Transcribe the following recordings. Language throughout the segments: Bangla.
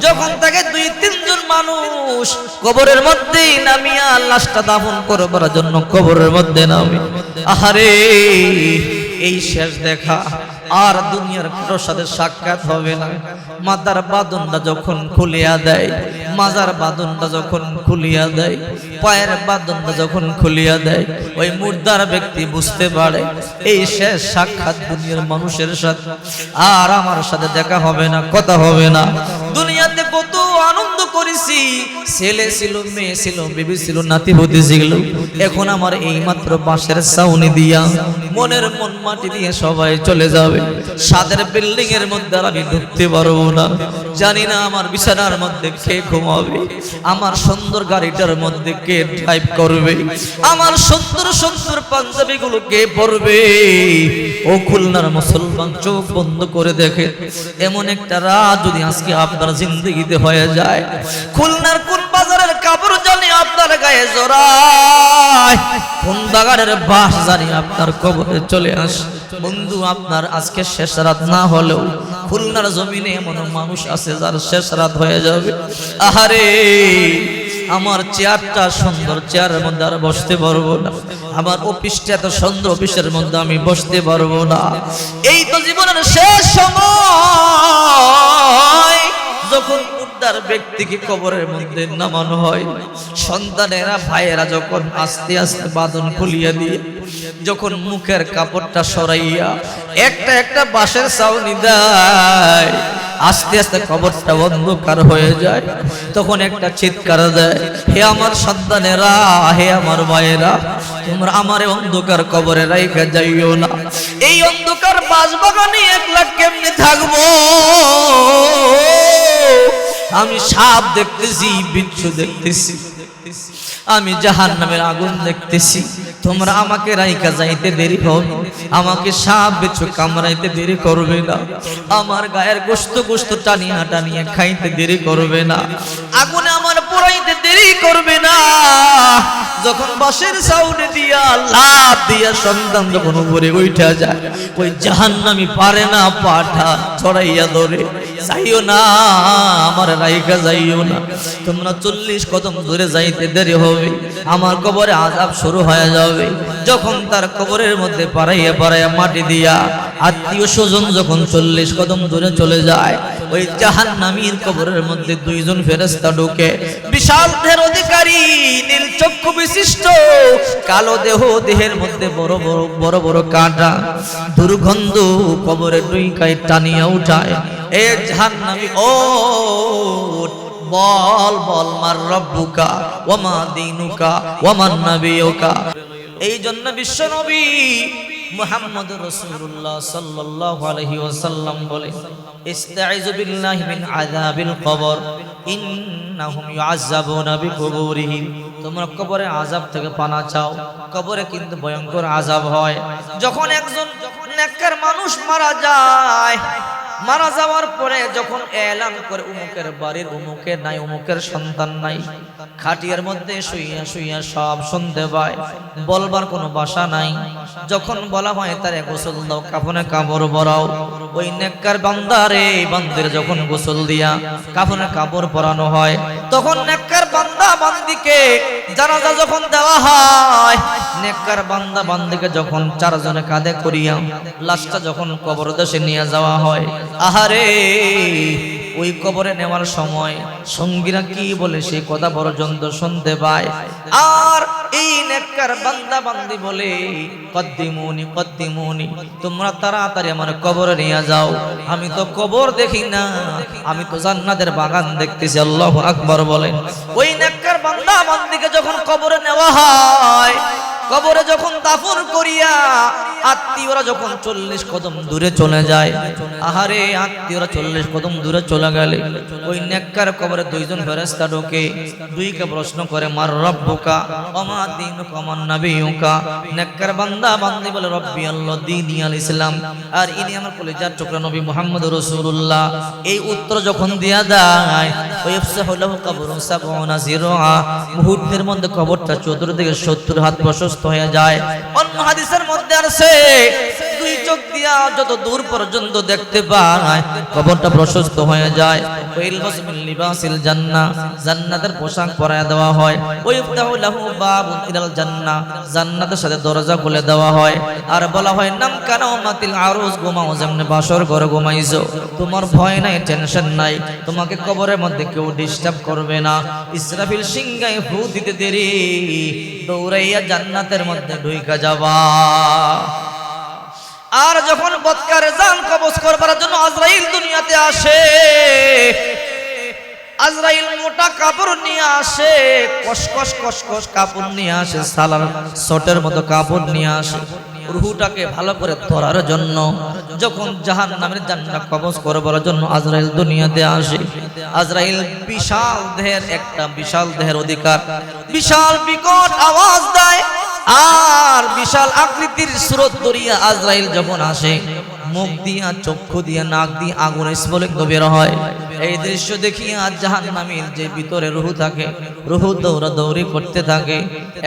যখন তাকে দুই তিনজন মানুষ কবরের মধ্যেই নামিয়া লাশটা দাফন করবার জন্য কবরের মধ্যে নামে। আহারে, এই শেষ দেখা আর দুনিয়ার কারোর সাথে সাক্ষাৎ হবে না। মাতার বাদনটা যখন খুলিয়া দেয়, মাজার বাদনটা যখন খুলিয়া দেয়, পায়ের বাদনটা যখন খুলিয়া দেয়, ওই মুর্দার ব্যক্তি বুঝতে পারে, এই শেষ সাক্ষাৎ দুনিয়ার মানুষের সাথে আর আমার সাথে দেখা হবে না, কথা হবে না। দুনিয়াতে কত আনন্দ করেছি, ছেলে ছিল, মেয়ে ছিল, বেবি ছিল নাতিপতি ছিল। এখন আমার এই মাত্র বাঁশের সাউনি দিয়া মনের মন মাটি দিয়ে সবাই চলে যাবে। সাদের বিল্ডিং এর মধ্যে আর আমি ঢুকতে পারব না। জানি না আমার বিছানার মধ্যে কে ঘুমাবে। আমার সুন্দর গাড়িটার মধ্যে কে ড্রাইভ করবে। আমার সুন্দর সুন্দর পাঞ্জাবি গুলো কে পরবে? ও খুলনার মুসলমান চোখ বন্ধ করে দেখে, এমন একটা রাত যদি আজকে আপনার জিন্দগিতে হয়ে যায়। খুলনার কোন আপনার গায়ে জড়ায়। কোন বাগানের বাস জানি আপনার কবরে চলে আসে। বন্ধু, আপনার আজকে শেষ রাত না হলেও খুলনার জমিনে এমন মানুষ আছে যার শেষ রাত হয়ে যাবে। আহারে, আমার চেয়ারটা সুন্দর, চেয়ারের মধ্যে আর বসতে পারব না। আমার অফিসটা এত সুন্দর, অফিসের মধ্যে আমি বসতে পারব না। এই তো জীবনের শেষ সময়। যখন মুদ্দার ব্যক্তিকে কবরের মধ্যে নামানো হয়। সন্তানেরা, ভাইয়েরা যখন আস্তে আস্তে বাঁধন খুলিয়া দিয়ে, যখন মুখের কাপড়টা সরাইয়া একটা একটা বাঁশের ছাউনি দেয়, আস্তে আস্তে কবরটা অন্ধকার হয়ে যায়। তখন একটা চিৎকার দেয়, হে আমার সন্তানেরা, হে আমার ভাইয়েরা, তোমরা আমারে অন্ধকার কবরে রাইখা যাইও না। এই অন্ধকার বাসবাগানে একলা কেমনি থাকব? আমি সাপ দেখতেছি, বিচ্ছু দেখতেছি। আমি জাহান নামের আগুন দেখতেছি। তোমরা আমাকে রাইকা যাইতে দেরি হবে আমাকে সাপ বিচ্ছু কামড়াইতে দেরি করবে না। আমার গায়ের গোস্ত গোস্ত টানিয়া টানিয়া খাইতে দেরি করবে না। আগুনে আমার পোড়াইতে দেরি করবে না। যখন বাসের সাউন্ডে দিয়া লাভ দিয়া সন্তান যখন উপরে উঠা যায়, ওই জাহান্নামি পারে না পাঠা ছড়াইয়া ধরে। যাইও না, আমার রাইকা যাইও না। তোমরা চল্লিশ কদম দূরে যাইতে দেরি হবে, আমার কবরে আজাব শুরু হয়ে যাবে। যখন তার কবরের মধ্যে পাড়াইয়া পাড়াইয়া মাটি দিয়া আত্মীয় স্বজন যখন চল্লিশ কদম দূরে চলে যায়, ওই জাহান নামির কবরের মধ্যে দুইজন ফেরেস্তা ঢুকে, বিশাল দেহের অধিকারী, নীল চক্ষু বিশিষ্ট, কালো দেহ দেহের মধ্যে বড় বড় বড় বড় কাঁটা। দুর্গন্ধ কবরের দুই কাই টানিয়া উঠায়। এ জাহান ও বল বল মার রব্বুকা ওমা দিনুকা ওমান নাবিয়ুকা। এই জন্য বিশ্ব নবী মুহাম্মদ রাসূলুল্লাহ সাল্লাল্লাহু আলাইহি ওয়াসাল্লাম বলে ইস্তাইযু বিল্লাহি মিন আযাবিল কবর, ইন্নাহুম ইউআযাবুনা বিকুবুরিহিম। তোমরা কবরে আযাব থেকে পানা চাও। কবরে কিন্তু ভয়ঙ্কর আযাব হয়। যখন একজন নেককার মানুষ মারা যায় মারা যাওয়ার পরে যখন এলান করে উমুকের বাড়ির উমুকের নাই, উমুকের সন্তান নাই, খাটিয়ার মধ্যে শুইয়া শুইয়া সব শুনতে পায়, বলবার কোনো বাসা নাই। যখন বলা হয়, তারে গোসল দাও, কাফনে কাপড় বরাও ওই নেককার বান্দারে বান্দির যখন গোসল দিয়া কাফনে কাপড় পরানো হয়, তখন নেককার বান্দা বান্দিকে জানাজা যখন দেওয়া হয়, নেককার বান্দা বান্দিকে যখন চারজনে কাঁধে করিয়া লাশটা যখন কবর দেশে নিয়ে যাওয়া হয় আহারে ওই কবরে নেওয়ার সময় সঙ্গীরা কি বলে? সেই কথা পর্যন্ত শুনতে পায়। আর এই নেককার বান্দা বান্দি বলে কদ্দিমুনি কদ্দিমুনি তোমরা তাড়াতাড়ি আমার কবরে নিয়ে যাও। আমি তো কবর দেখি না আমি তো জান্নাতের বাগান দেখতেছি। আল্লাহ আকবর বলেন। ওই নেককার বান্দা বান্দিকে যখন কবরে নেওয়া হয় কবরে যখন দাফন করিয়া আত্মীয়রা যখন চল্লিশ কদম দূরে চলে যায়, আহারে আত্মীয়রা চল্লিশ কদম দূরে চলে গেলে ওই নেককার কবরে দুইজন ফেরেস্তা ঢোকে, দুইকে প্রশ্ন করে, মার রব্বুকা অমা দিন কমান নাবিয়ুকা নেককার বান্দা বান্দি বলে, রব্বি আল্লাহ, দিন আল ইসলাম। আর ইনি আমার কলেজার চক্র নবী মোহাম্মদ রসুল্লাহ এই উত্তর যখন দিয়া দেয় ওই হলো কবর সাবনা জিরোয়া মুহূর্তের মধ্যে কবরটা চতুর্দিকে সত্তর হাত প্রশস্ত হয়ে যায়। অন্য হাদিসের মধ্যে আছে দূর পর্যন্ত দেখতে পায় হয়ে যায়। পোশাক পরায় দেওয়া হয়। জান্নাতের সাথে দরজা খুলে দেওয়া হয়। আর বলা হয়, নাম কানা মাতিল আরুজ, ঘুমাও যেমনি বাসর ঘরে ঘুমাইছো। তোমার ভয় নাই, টেনশন নাই। তোমাকে কবরের মধ্যে কেউ ডিস্টার্ব করবে না। ইসরাফিল সিংহায় ফু দিতে দেরি, দৌড়াইয়া জান্নাতের মধ্যে ঢুইকা যাবা আর যখন বৎকারে জান কবজ করবার জন্য আজরাইল দুনিয়াতে আসে, আজরাইল মোটা কাপড় নিয়ে আসে কসকস কসকস কাপড় নিয়ে আসে, সালার শটের মতো কাপড় নিয়ে আসে। রুহুটাকে ভালো করে ধরার জন্য, যখন জাহান নামের জান্নাত কবজ করবার জন্য আজরাইল দুনিয়াতে আসে। আজরাইল বিশাল দেহের একটা বিশাল দেহের অধিকার, বিশাল বিকট আওয়াজ দেয়। আর বিশাল আকৃতির স্রোত দরিয়া আজরাইল যখন আসে মুখ দিয়া চক্ষু দিয়া, নাক দিয়ে আগুন স্ফলিত বের হয়। এই দৃশ্য দেখিয়া জাহান নামীর যে ভিতরে রুহু থাকে, রুহু দৌড়া দৌড়ি করতে থাকে,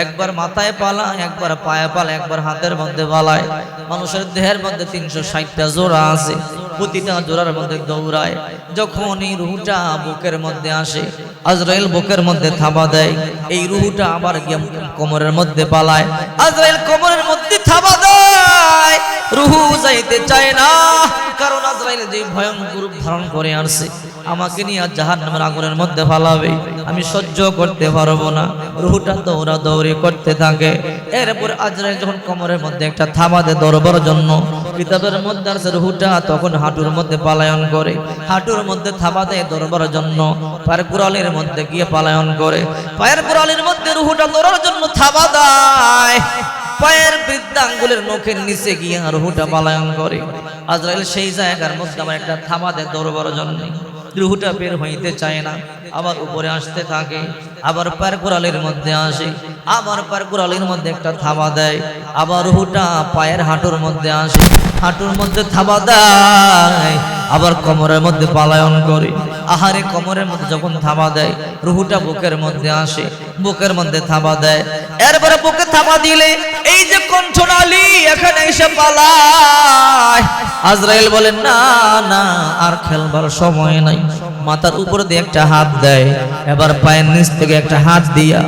একবার মাথায় পালা একবার পায়ে পালা একবার হাতের মধ্যে পালায়। মানুষের দেহের মধ্যে তিনশো ষাটটা জোড়া আছে, প্রতিটা জোড়ার মধ্যে দৌড়ায়। যখন এই রুহুটা বুকের মধ্যে আসে, আজরাইল বুকের মধ্যে থাবা দেয়, এই রুহুটা আবার গিয়ে কোমরের মধ্যে পালায়। আজরাইল কোমরের মধ্যে থাবা দেয়। রুহু যাইতে চায় না। কারণ আজরাইল যে ভয়ঙ্কর ধারণ করে আসছে আমাকে নিয়ে জাহান নামের আগুনের মধ্যে ফালাবে। আমি সহ্য করতে পারব না। রুহুটা দৌড়া দৌড়ি করতে থাকে। এরপর আজরাইল যখন কোমরের মধ্যে একটা থামাতে দৌড়বার জন্য কিতাবের মধ্যে আছে রুহুটা, তখন হাঁটুর মধ্যে পালায়ন করে। হাঁটুর মধ্যে থামা দেয় দৌড়বার জন্য পায়ের কুড়ালের মধ্যে গিয়ে পালায়ন করে। পায়ের কুড়ালের মধ্যে রুহুটা দৌড়ার জন্য থামা দেয়। পায়ের বৃদ্ধাঙ্গুলের নখের নিচে গিয়ে আর হুটা পালায়ন করে। আজরাইল সেই জায়গার মধ্যে আমার একটা থামা দেয় দৌড়বার জন্য রুহুটা বের হইতে চায় না, আবার উপরে আসতে থাকে। আবার পায়ের কোরালের মধ্যে আসে, আবার পায়ের কোরালের মধ্যে একটা থাবা দেয়, আবার রুহুটা পায়ের হাঁটুর মধ্যে আসে, হাঁটুর মধ্যে থাবা দেয়, আবার কোমরের মধ্যে পালায়ন করে। আহারে, কোমরের মধ্যে যখন থাবা দেয়, রুহুটা বুকের মধ্যে আসে, বুকের মধ্যে থাবা দেয়। এরপরে বুকে থাবা দিলে এই যে কণ্ঠনালী এখানে এসে পালায়। আজরাইল বলেন না না, আর খেলবার সময় নাই। মাথার উপর দিয়ে একটা হাত দেয়, এবার পায়ের নিচ থেকে একটা হাত দিয়া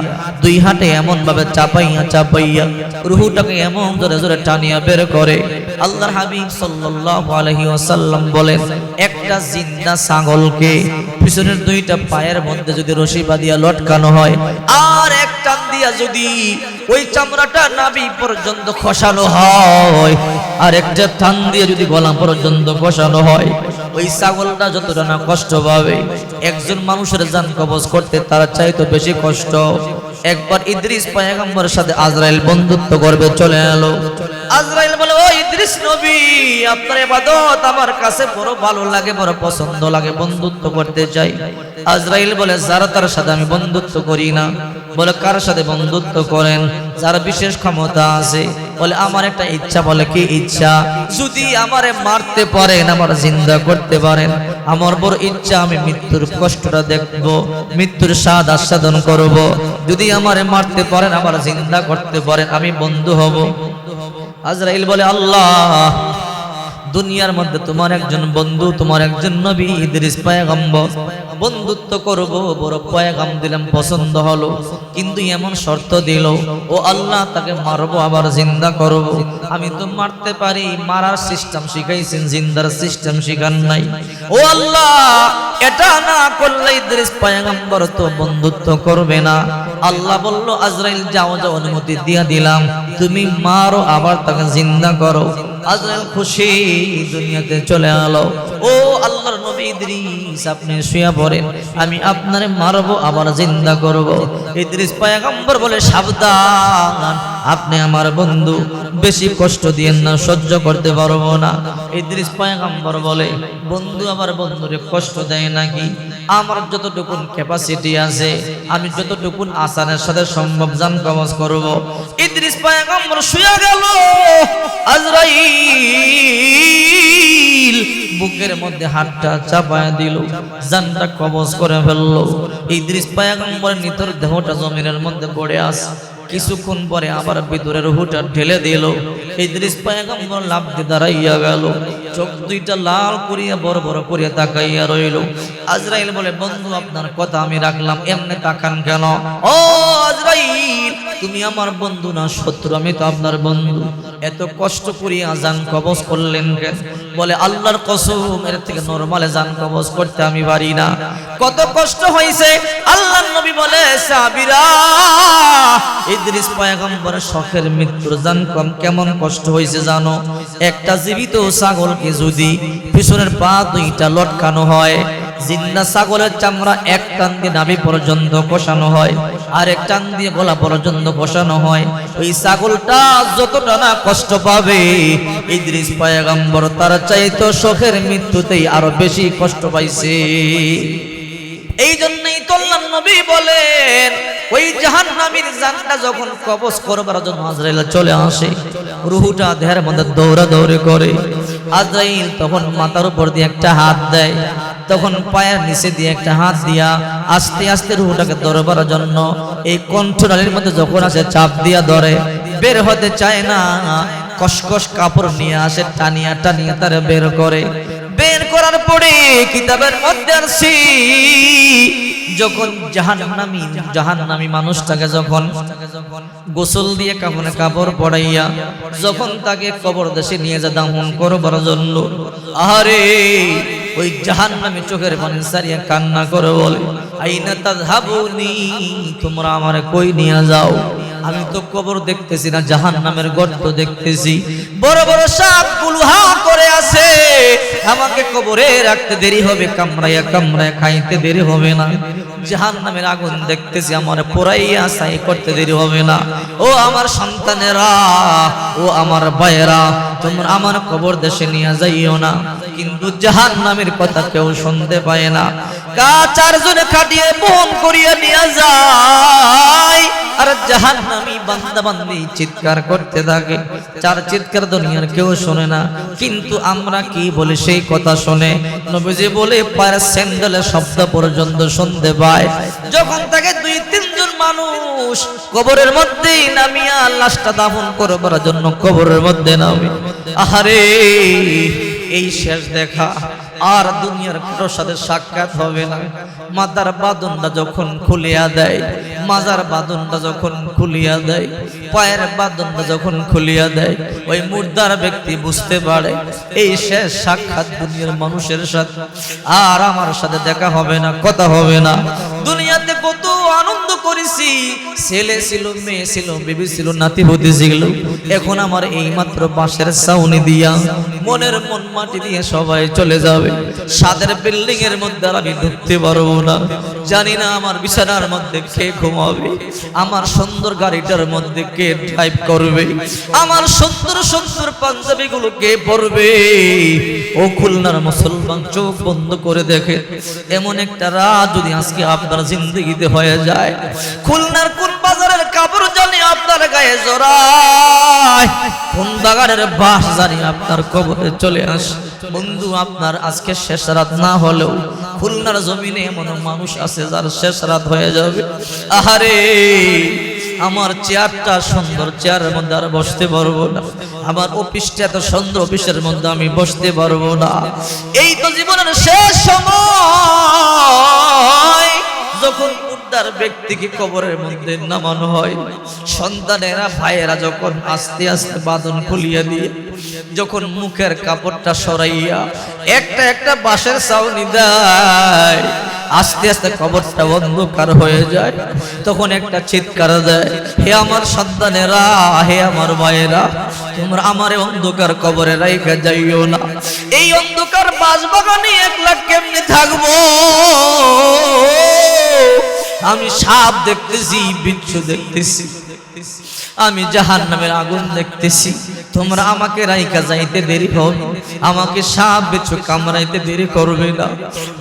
দুই হাতে এমন ভাবে চাপাইয়া চাপাইয়া রুহুটাকে এমন জোরে জোরে টানিয়া বের করে। আল্লাহর হাবিব সাল্লাল্লাহু আলাইহি ওয়াসাল্লাম বলেন, একটা জিন্দা ছাগলকে পিছনের দুইটা পায়ের মধ্যে যদি রশি বাঁধিয়া লটকানো হয়, আর এক টান দিয়া যদি ওই চামড়াটা নাভি পর্যন্ত খসানো হয়, আর একটা টান দিয়ে যদি গলা পর্যন্ত খসানো হয় ওই ছাগলটা যতটা না কষ্ট পাবে, একজন মানুষের জান কবজ করতে তারা চাইতো বেশি কষ্ট। একবার ইদ্রিস পায়গাম্বরের সাথে আজরাইল বন্ধুত্ব করবে, চলে এলো। আজরাইল বলে, ও ইদ্রিস নবী, আপনার ইবাদত আমার কাছে বড় ভালো লাগে, বড় পছন্দ লাগে, বন্ধুত্ব করতে চাই। আজরাইল বলে, যারা তার সাথে আমি বন্ধুত্ব করি না। বলে, কার সাথে বন্ধুত্ব করেন? যার বিশেষ ক্ষমতা আছে। বলে, আমার একটা ইচ্ছা। বলে, কি ইচ্ছা? যদি আমারে মারতে পারেন, আমার জিন্দা করতে পারেন। আমার বড় ইচ্ছা, আমি মৃত্যুর কষ্টটা দেখব, মৃত্যুর স্বাদ আস্বাদন করব। যদি আমারে মারতে পারেন, আমার জিন্দা করতে পারেন, আমি বন্ধু হব। আজরাইল বলে আল্লাহ দুনিয়ার মধ্যে তোমার একজন বন্ধু, তোমার একজন নবী, ইদ্রিস পায়গম্বর। বন্ধুত্ব করব, বড় পয়গাম দিলাম, পছন্দ হলো, কিন্তু এমন শর্ত দিল, ও আল্লাহ তাকে মারবো, আবার জিন্দা করব। আমি তো মারতে পারি, মারার সিস্টেম শিখাইছেন, জিন্দার সিস্টেম শিখান নাই। ও আল্লাহ, এটা না করলে ইদ্রিস পয়গম্বর তো বন্ধুত্ব করবে না। আল্লাহ বলল, আজরাইল, যাও যাও, অনুমতি দিয়া দিলাম। তুমি মারো, আবার তাকে জিন্দা করো। আজরাইল খুশি, দুনিয়াতে চলে আলো। ও আল্লাহর নবী ইদ্রিস, আপনি শুয়ে পড়েন, আমি আপনারে মারবো, আবার জিন্দা করব। ইদ্রিস পয়গম্বর বলে, সাবধান, আপনি আমার বন্ধু, বেশি কষ্ট দিয়েন না, সহ্য করতে পারব না। ইদ্রিস পয়গম্বর বলে, বন্ধু আমার বন্ধুরে কষ্ট দেয় নাকি? আমার যতটুকুন ক্যাপাসিটি আছে, আমি যতটুকুন আসানের সাথে সম্ভব জান কবজ করব। ইদ্রিস পয়গম্বর শুয়ে গেল। আজরাইল বুকের মধ্যে হাতটা চাপায় দিল জানটা কবজ করে ফেলল। ইদ্রিস পয়গম্বর নিতর দেহটা জমিনের মধ্যে পড়ে আছে। কিছুক্ষণ পরে আবার ভিতরের হুটা ঢেলে দিল। ইদ্রিস পায়গম্বর লাভ দিয়ে দাঁড়াইয়া গেল। চোখ দুইটা লাল করিয়া বড় বড় করিয়া তাকাইয়া রইল। আজরাইল বলে, বন্ধু, আপনার কথা আমি রাখলাম, এমনি তাকান কেন? ও আজরাইল, তুমি আমার বন্ধু না, শত্রু, আমি তো আপনার বন্ধু। এত কষ্ট করিয়া আজান কবজ করলেন বলে, আল্লাহর কসম, এর থেকে নরমালে জান কবজ করতে আমি পারি না। কত কষ্ট হয়েছে আল্লাহর নবী বলে, সাবিরা, ইদ্রিস পয়গম্বরের শখের মৃত্যুর জান কম, কেমন কষ্ট হয়েছে জানো? একটা জীবিত ছাগলকে যদি পিছনের পা দুইটা লটকানো হয় জিন্দা ছাগলের চামড়া এক টান দিয়ে নাভি পর্যন্ত কষানো হয় আর এক টান দিয়ে গলা পর্যন্ত কষানো হয়। ওই ছাগলটা যতটা না কষ্ট পাবে, ইদ্রিস পয়গম্বর তার চাইতো শখের মৃত্যুতেই আরও বেশি কষ্ট পাইছে। এই জন্যই আল্লাহর নবী বলেন, ওই জাহান্নামীর জানটা যখন কবজ করবার জন্য আজরাইল চলে আসে, রুহুটা দেহের মধ্যে দৌড়া দৌড়ে করে, আজরাইল তখন মাথার উপর দিয়ে একটা হাত দেয় তখন পায়ের নিচে দিয়ে একটা হাত দিয়া আস্তে আস্তে রুহুটাকে ধরবার জন্য এই কণ্ঠনালীর মধ্যে যখন আসে, চাপ দিয়া ধরে, বের হতে চায় না কসকস কাপড় নিয়ে আসে, টানিয়া টানিয়া তারা বের করে। বের করার পরে কিতাবের মধ্যে আসি, যখন জাহান্নামী জাহান্নামী মানুষটাকে যখন গোসল দিয়ে কাপড়ে কাপড় পড়াইয়া যখন তাকে কবর দেশে নিয়ে যা দাহন করবার জন্য আরে ওই জাহান নামে চোখের পানি সারিয়া কান্না করে বলে, আইনা তা তাযহাবুনি, তোমরা আমার কই নিয়ে যাও? আমি তো কবর দেখতেছি না জাহান নামের গর্ত দেখতেছি। বড় বড় সাপ গুলুহা করে আছে আমাকে কবরে রাখতে দেরি হবে, কামড়াইয়া কামড়াইয়া খাইতে দেরি হবে না। জাহান নামের আগুন দেখতেছি, আমার পোড়াইয়া সাই করতে দেরি হবে না। ও আমার সন্তানেরা, ও আমার ভাইয়েরা, তোমরা আমার কবর দেশে নিয়ে যাইও না। কিন্তু জাহান নামের কথা কেউ শুনতে পায় না। কা চারজনে খাটিয়ে বহন করিয়া নিয়ে যায়। আর জাহান নামি বান্দা বান্দি চিৎকার করতে থাকে। চার চিৎকার দুনিয়ার কেউ শোনে না। কিন্তু আমরা কি বলি সেই কথা শুনে নবীজি বলে, পায়ের স্যান্ডেলের শব্দ পর্যন্ত শুনতে পায়। যখন তাকে দুই তিনজন মানুষ কবরের মধ্যেই নামিয়া লাশটা দাফন করবার জন্য কবরের মধ্যে নামে। আহারে, এই শেষ দেখা আর দুনিয়ার কারোর সাথে সাক্ষাৎ হবে না। মাতার বাদনটা যখন খুলিয়া দেয়, মাজার বাদনটা যখন খুলিয়া দেয়, পায়ের বাদনটা যখন খুলিয়া দেয়, ওই মুর্দার ব্যক্তি বুঝতে পারে, এই শেষ সাক্ষাৎ দুনিয়ার মানুষের সাথে আর আমার সাথে দেখা হবে না, কথা হবে না। দুনিয়াতে কত আনন্দ করেছি। ছেলে ছিল, মেয়ে ছিল, বেবি ছিল, নাতি ভতি ছিল। এখন আমার এই মাত্র বাঁশের সাউনি দিয়া মনের মন মাটি দিয়ে সবাই চলে যাবে। সাদের বিল্ডিং এর মধ্যে আমি ঢুকতে পারব না। জানি না আমার বিছানার মধ্যে কে ঘুমাবে। আমার সুন্দর গাড়িটার মধ্যে কে ড্রাইভ করবে। আমার সুন্দর সুন্দর পাঞ্জাবি গুলো কে পরবে? ও খুলনার মুসলমান চোখ বন্ধ করে দেখে, এমন একটা রাত যদি আজকে আপনার জিন্দগিতে হয়ে যায় খুলনার কোন বাজারের কাপড় জানি আপনার গায়ে জড়ায়? কোন বাগানের বাস জানি আপনার কবরে চলে আসে? বন্ধু, আপনার আজকে শেষ রাত না হলেও খুলনার জমিনে এমন মানুষ আছে যার শেষ রাত হয়ে যাবে। আহারে, আমার চেয়ারটা সুন্দর, চেয়ারের মধ্যে আর বসতে পারব না। আমার অফিসটা এত সুন্দর, অফিসের মধ্যে আমি বসতে পারব না। এই তো জীবনের শেষ সময়। উদ্ধার ব্যক্তিকে কবরের মধ্যে নামানো হয়। সন্তানেরা, ভাইয়েরা যখন আস্তে আস্তে বাঁধন খুলিয়া দিয়ে, যখন মুখের কাপড়টা সরাইয়া একটা একটা বাঁশের চাউনি দেয়, আস্তে আস্তে কবরটা অন্ধকার হয়ে যায়। তখন একটা চিৎকার দেয়, হে আমার সন্তানেরা, হে আমার ভাইয়েরা, তোমরা আমার অন্ধকার কবরে রাইখা যাইও না। এই অন্ধকার বাসবাগানে একলা কেমনে থাকব? আমি সাপ দেখতেছি বিচ্ছু দেখতেছি। আমি জাহান নামের আগুন দেখতেছি। তোমরা আমাকে রাইকা যাইতে দেরি হবে আমাকে সাপ বিচ্ছু কামড়াইতে দেরি করবে না।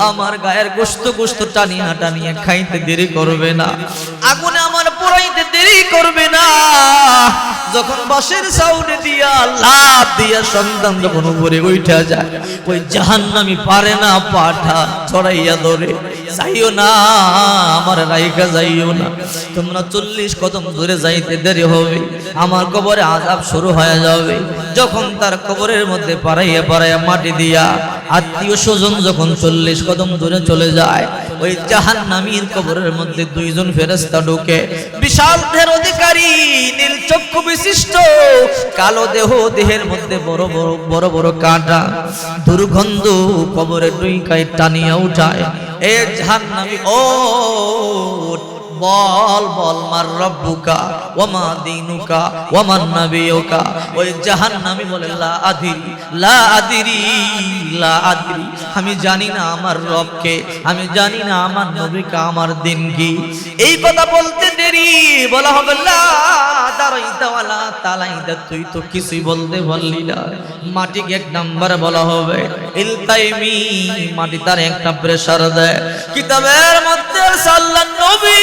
আমার গায়ের গোস্ত গোস্ত টানিয়া টানিয়া খাইতে দেরি করবে না। আগুনে আমার পোড়াইতে দেরি করবে না। যখন বাসের সাউন্ড দিয়া লাভ দিয়া সন্তান যখন উপরে উঠা যায় ওই জাহান্নামি পারে না পাঠা ছড়াইয়া ধরে। যাইও না, আমার রাইকা যাইও না। তোমরা চল্লিশ কদম দূরে যাইতে দেরি হবে, আমার কবরে আজাব শুরু হয়ে যাবে। যখন তার কবরের মধ্যে পাড়াইয়া পাড়াইয়া মাটি দিয়া আত্মীয় স্বজন যখন চল্লিশ কদম দূরে চলে যায় ওই জাহান নামির কবরের মধ্যে দুইজন ফেরেস্তা ঢুকে বিশাল দেহের অধিকারী, নীল চক্ষু বিশিষ্ট, কালো দেহ, দেহের মধ্যে বড় বড় বড় বড় কাঁটা। দুর্গন্ধ কবরের দুই কায় টানিয়া উঠায়। এ জাহান নামি ও বল বল, মার রব্বুকা, ওমা দিনুকা ওমান নাবিয়ুকা। ওই জাহান্নামী বলে, লা আদিরি লা আদিরি লা আদিরি। আমি জানি না আমার রবকে, আমি জানি না আমার নবীকে, আমার দিন কি এই কথা বলতে দেরি, বলা হবে, লা দারাইতা ওয়ালা তালাইদা তুই তো কিছুই বলতে পারলি না। মাটিকে এক নাম্বার বলা হবে? ইলতাইমি মাটি তার একটা প্রেসার দেয়। কিতাবের মধ্যে সাল্লান নবী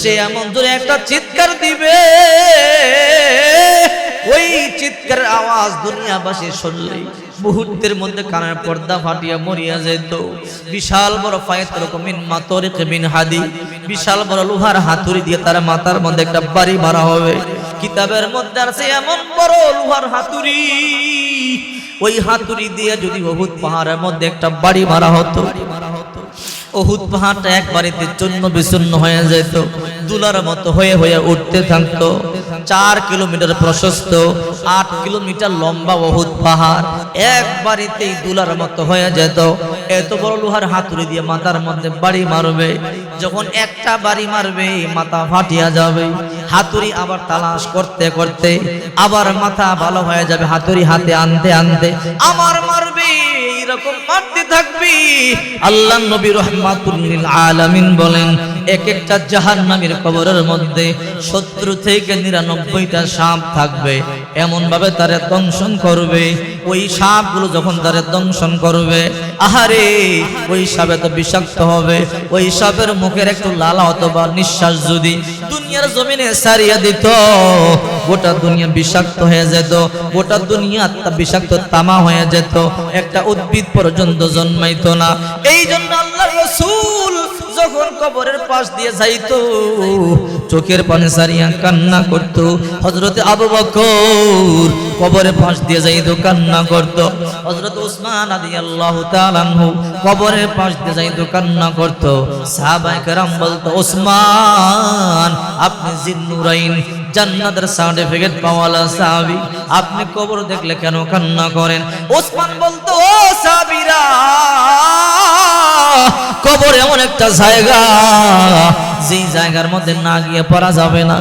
সে এমন জোরে একটা চিৎকার দিবে। ওই চিৎকারের আওয়াজ দুনিয়াবাসী শুনলেই মুহূর্তের মধ্যে কানের পর্দা ফাটিয়া মরিয়া যেত বিশাল বড় ফায়েত রকমিন মাতরিক বিন হাদি। বিশাল বড় লোহার হাতুড়ি দিয়ে তার মাথার মধ্যে একটা বাড়ি মারা হবে। কিতাবের মধ্যে আছে এমন বড় লোহার হাতুড়ি। ওই হাতুড়ি দিয়ে যদি অহুত পাহাড়ের মধ্যে একটা বাড়ি মারা হতো পাহাড়টা এক বাড়িতে চূন্য বিচূর্ণ হয়ে যেত। দুলার মতো হয়ে হয়ে উঠতে থাকতো। চার কিলোমিটার প্রশস্ত, আট কিলোমিটার লম্বা অহুত পাহাড় এক বাড়িতেই দুলার মতো হয়ে যেত। এত বড় লোহার হাতুড়ি দিয়ে মাথার মধ্যে বাড়ি মারবে। যখন একটা বাড়ি মারবে, মাথা ফাটিয়া যাবে। হাতুড়ি আবার তালাশ করতে করতে আবার মাথা ভালো হয়ে যাবে হাতুড়ি হাতে আনতে আনতে। আমার মারবে এইরকম মারতে থাকবি? আল্লাহ নবী রহমাতুল্লিল আলামিন বলেন এক একটা জাহান্নামীর কবরের মধ্যে শত্রু থেকে নিরানব্বইটা সাপ থাকবে। এমন ভাবে তারে দংশন করবে। ওই সাপগুলো যখন তারে দংশন করবে, আহারে, ওই সাপে তো বিষাক্ত হবে। ওই সাপের মুখের একটু লালা অথবা নিঃশ্বাস যদি দুনিয়ার জমিনে সারিয়া দিত, গোটা দুনিয়া বিষাক্ত হয়ে যেত, গোটা দুনিয়া বিষাক্ত তামা হয়ে যেত। একটা উদ্ভিদ পর্যন্ত জন্মাইতো না। এই জন্য আল্লাহ রসুল যখন কবরের পাশ দিয়ে যাইতো, চোখের পানি সারিয়া কান্না করত। হজরতে আবু বকর কবরের পাশ দিয়ে যাইতো, কান্না করত। হজরত উসমান আদি আল্লাহ তালানহু কবরের পাশ দিয়ে যাইতো, কান্না করত। সাহাবাই কেরাম বলতো ওসমান আপনি জিন্নুরাইন, জান্নাতের সার্টিফিকেট পাওয়ালা সাহাবি, আপনি কবর দেখলে কেন কান্না করেন? ওসমান বলতো, ও সাহাবীরা কবর এমন একটা জায়গা, যেই জায়গার মধ্যে না গিয়ে পড়া যাবে না।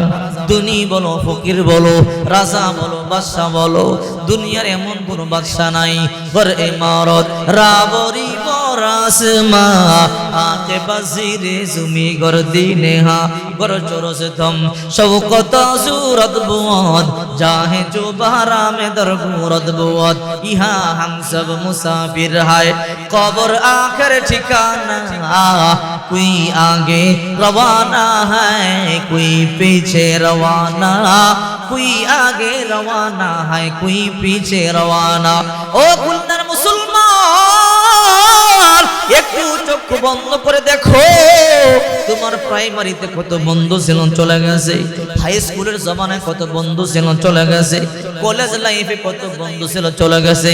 দুনি বলো, ফকির বলো, রাজা বলো, বাদশা বলো, দুনিয়ার এমন কোনো বাদশা নাই। ঘর, ইমারত রাবরি और आसमा आते बजीरे जुमी गर दीने हा गर चोरो से थम शौकत सूरत बुआद जाहे जो बहरा में दर गुरत बुआद यहाँ हम सब मुसाफिर हाय कबर आखिर ठिकाना कोई आगे रवाना है कोई पीछे रवाना कोई आगे रवाना है कोई पीछे रवाना ओ कुंदर मुसलमान মুসলমান একটু চক্ষু বন্ধ করে দেখো। তোমার প্রাইমারিতে কত বন্ধু ছিল চলে গেছে হাই স্কুলের জমানায় কত বন্ধু ছিল চলে গেছে কলেজ লাইফে কত বন্ধু ছিল চলে গেছে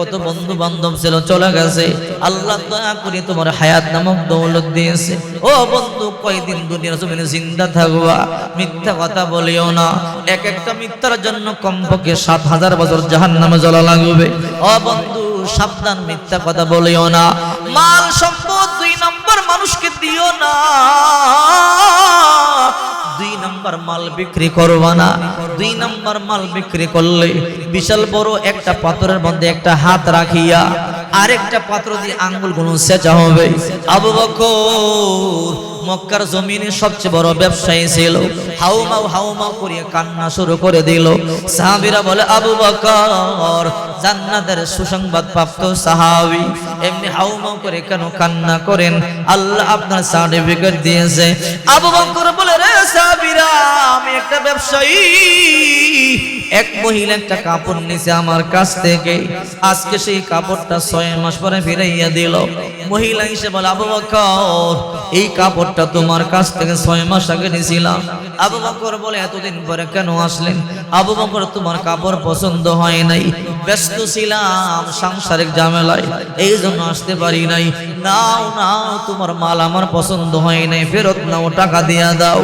কত বন্ধু বান্ধব ছিল চলে গেছে। আল্লাহ দয়া করে তোমার হায়াত নামক দৌলত দিয়েছে। ও বন্ধু, কয়দিন দুনিয়ার জমিনে জিন্দা থাকবা? মিথ্যা কথা বলিও না। এক একটা মিথ্যার জন্য কমপক্ষে সাত হাজার বছর জাহান নামে জ্বলা লাগবে। ও বন্ধু সাবধান মিথ্যা কথা বলিও না। মাল সম্পদ দুই নম্বর মানুষকে দিও না। দুই নম্বর মাল বিক্রি করবা না। দুই নাম্বার মাল বিক্রি করলে বিশাল বড় একটা পাথরের মধ্যে একটা হাত রাখিয়া আরেকটা পাত্র দিয়ে আঙ্গুলগুলো সেচা হবে। আবু বকর মক্কার জমিনে সবচেয়ে বড় ব্যবসায়ী ছিল। হাউমাউ হাউমাউ করিয়ে কান্না শুরু করে দিল। সাহাবীরা বলে, আবু বকর, জান্নাতের সুসংবাদ প্রাপ্ত সাহাবী। এমনি হাউমাউ করে কেন কান্না করেন? আল্লাহ আপনার সার্টিফিকেট দিয়েছে। আবু বকর বলে, রে সাহাবীরা, আমি একটা ব্যবসায়ী। এক মহিলা একটা কাপড় নিছে আমার কাছ থেকে। আজকে সেই কাপড়টা ছয় মাস পরে ফিরাইয়া দিল। মহিলা হিসেবে বলে, আবু বকর, এই কাপড়টা তোমার কাছ থেকে ছয় মাস আগে নিয়েছিলাম। আবু বকর বলে, এতদিন পরে কেন আসলেন? আবু বকর তোমার কাপড় পছন্দ হয় নাই। ব্যস্ত ছিলাম সাংসারিক ঝামেলায় এই জন্য আসতে পারি নাই। নাও নাও, তোমার মাল আমার পছন্দ হয় নাই, ফেরত নাও, টাকা দিয়া দাও।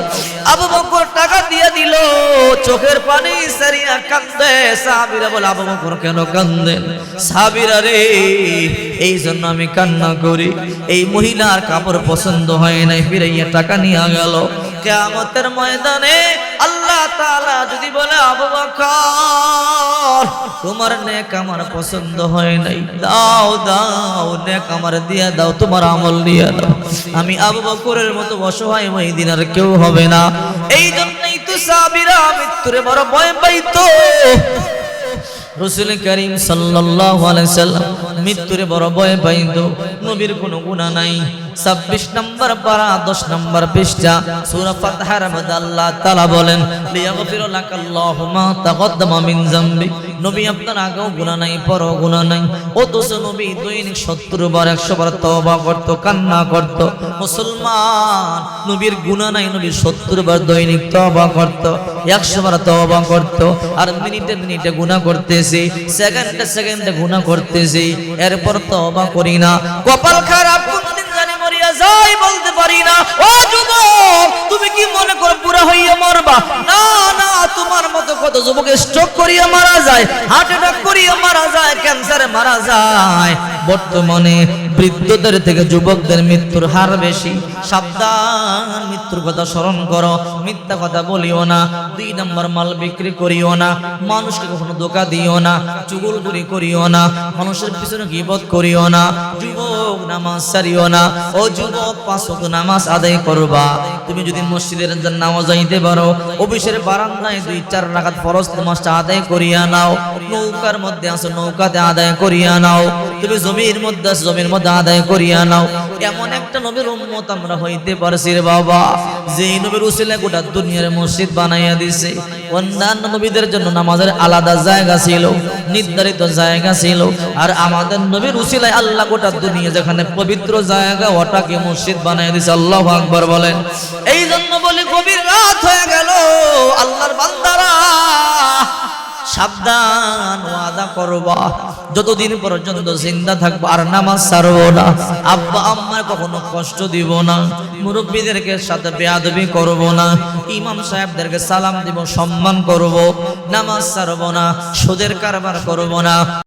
আবু বকর টাকা দিয়ে দিল, চোখের পানি সারিয়া কান্দে। সাহাবীরা বলে, আবু বকর কেন কান্দেন সাহাবীরা রে এই জন্য আমি কান্না করি। এই মহিলার কাপড় পছন্দ হয় নাই, ফিরাইয়া টাকা নিয়ে গেল। কেয়ামতের ময়দানে আল্লাহ তাআলা যদি বলে, আবু তোমার নেক আমার পছন্দ হয় নাই। দাও দাও, নেক আমার দিয়া দাও, তোমার আমল দিয়া দাও। আমি আবু বকরের মতো অসহায় ওই দিন আর কেউ হবে না। এই জন্যই তো সাবিরা মৃত্যুরে বড় ভয় পাইতো। রসুল করিম সাল্লাল্লাহু আলাইহি সাল্লাম মৃত্যুরে বড় ভয় পাইতো। নবীর কোনো গুনাহ নাই। 26 নম্বর পারা 10 নম্বর পৃষ্ঠা, সূরা ফাতহার তাআলা বলেন, লিয়াগফির লাকাল্লাহু মা তাকদ্দামা মিন নবী আপনার আগেও গুনাহ নাই, পরও গুনাহ নাই। অথচ নবী দৈনিক 70 বার 100 বার তওবা করত, কান্না করত। মুসলমান, নবীর গুনাহ নাই নবী 70 বার দৈনিক তওবা করত 100 বার তওবা করত। আর মিনিটে মিনিটে গুনাহ করতেছি, সেকেন্ডে সেকেন্ডে গুনাহ করতেছি, এরপর তওবা করি না। কপাল তুমি কি মনে করো পুরা হইয়া মরবা? না না, তোমার মতো কত যুবক স্ট্রোক করিয়া মারা যায় হার্ট অ্যাটাক করিয়া মারা যায় ক্যান্সারে মারা যায়। বর্তমানে বৃদ্ধদের থেকে যুবকদের মৃত্যুর হার বেশি। সাবধান, মৃত্যুর কথা স্মরণ করো। মিথ্যা কথা বলিও না, দুই নম্বর মাল বিক্রি করিও না, মানুষকে কখনো ধোকা দিও না চুগলগুলি করিও না, মানুষের পিছনে গিবত করিও না, যুবক নামাজ সারিও না, ও যুবক, পাঁচ নামাজ আদায় করবা। তুমি যদি মসজিদের নামাজ যাইতে পারো, অফিসের বারান্দায় দুই, চার রাকাত ফরজ নামাজটা আদায় করিয়া নাও, নৌকার মধ্যে আসো নৌকাতে আদায় করিয়া নাও, তুমি জমির মধ্যে জমির মধ্যে আদায় করিয়া নাও। এমন একটা নবীর উম্মত আমরা হইতে পারছি রে বাবা। যেই নবীর উসিলে গোটা দুনিয়ার মসজিদ বানাইয়া দিছে, অন্যান্য নবীদের জন্য নামাজের আলাদা জায়গা ছিল, নির্ধারিত জায়গা ছিল। আর আমাদের নবীর উসিলায় আল্লাহ গোটা দুনিয়া যেখানে পবিত্র জায়গা, ওটাকে মসজিদ বানাইয়া দিছে। আল্লাহ আকবর বলেন। এই জন্য বলি গভীর রাত হয়ে গেল। আল্লাহর বান্দারা সাবধান ওয়াদা করবা। যতদিন পর্যন্ত জিন্দা থাকব আর নামাজ ছাড়ব না, আব্বা আম্মার কখনো কষ্ট দিব না, মুরব্বীদেরকে সাথে বেয়াদবি করব না, ইমাম সাহেবদেরকে সালাম দিব, সম্মান করব, নামাজ ছাড়ব না, সুদের কারবার করব না।